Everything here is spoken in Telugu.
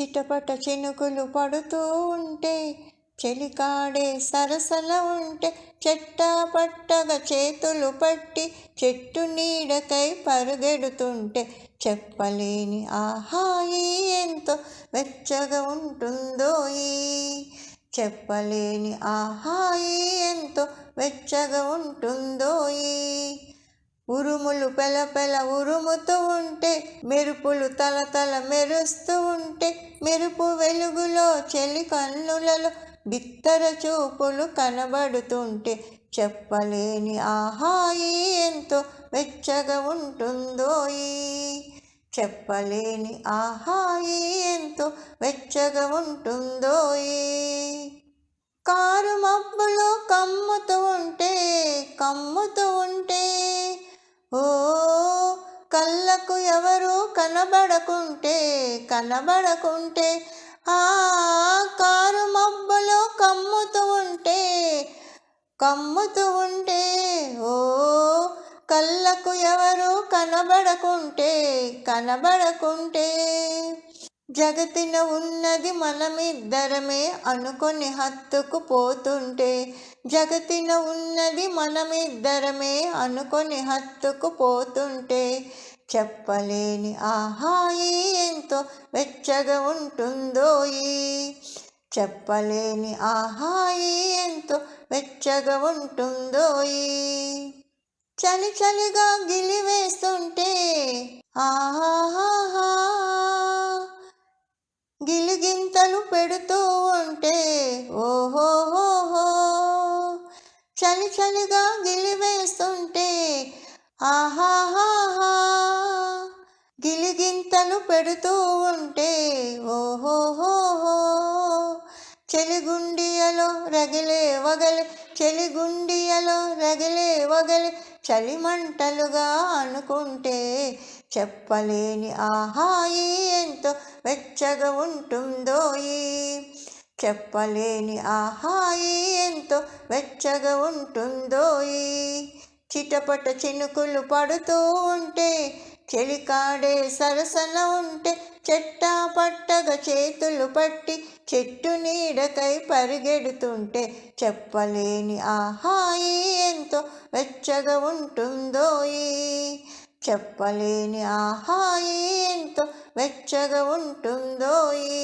చిటపట చినుకులు పడుతూ ఉంటే చెలికాడే సరసల ఉంటే చెట్టా పట్టగా చేతులు పట్టి చెట్టు నీడకై పరుగెడుతుంటే చెప్పలేని ఆహాయి ఎంతో వెచ్చగా ఉంటుందో ఈ? చెప్పలేని ఆహాయి ఎంతో వెచ్చగా ఉంటుందో ఈ? ఉరుములు పెల పెల ఉరుముతూ ఉంటే మెరుపులు తల తల మెరుస్తూ ఉంటే మెరుపు వెలుగులో చెలి కన్నులలో బిత్తర చూపులు కనబడుతుంటే చెప్పలేని ఆహాయి ఎంతో వెచ్చగా ఉంటుందో చెప్పలేని ఆహాయి ఎంతో వెచ్చగా ఉంటుందో కారు మబ్బులో కమ్ముతూ ఉంటే కమ్ముతూ ఉంటే ఓ కళ్ళకు ఎవరు కనబడకుంటే కనబడకుంటే ఆ కారు మబ్బులో కమ్ముతూ ఉంటే కమ్ముతూ ఉంటే ఓ కళ్ళకు ఎవరు కనబడకుంటే కనబడకుంటే. జగతిన ఉన్నది మనమిద్దరమే అనుకొని హత్తుకు పోతుంటే జగతిన ఉన్నది మనమిద్దరమే అనుకొని హత్తుకు పోతుంటే చెప్పలేని ఆహాయి ఎంతో వెచ్చగా ఉంటుందో చెప్పలేని ఆహాయి ఎంతో వెచ్చగా ఉంటుందో చలి చలిగా గిలివేస్తుంటే ఆహాహా గిలిగింతలు పెడుతూ ఉంటే ఓహోహోహో చలి చలిగా గిలివేస్తుంటే ఆహాహాహా గిలిగింతలు పెడుతూ ఉంటే ఓహోహోహో చెలిగుండియలో రగిలే వగలి చెలిగుండియలో రగిలే వగలి చలిమంటలుగా అనుకుంటే చెప్పలేని ఆహాయి ఎంతో వెచ్చగా ఉంటుందో చెప్పలేని ఆహాయి ఎంతో వెచ్చగా ఉంటుందో చిటపట చినుకులు పడుతూ ఉంటే చెలికాడే సరసన ఉంటే చెట్టా పట్టగా చేతులు పట్టి చెట్టు నీడకై పరిగెడుతుంటే చెప్పలేని ఆహాయి ఎంతో వెచ్చగా ఉంటుందోయీ చెప్పలేని ఆహాయి ఎంతో వెచ్చగా ఉంటుందో ఈ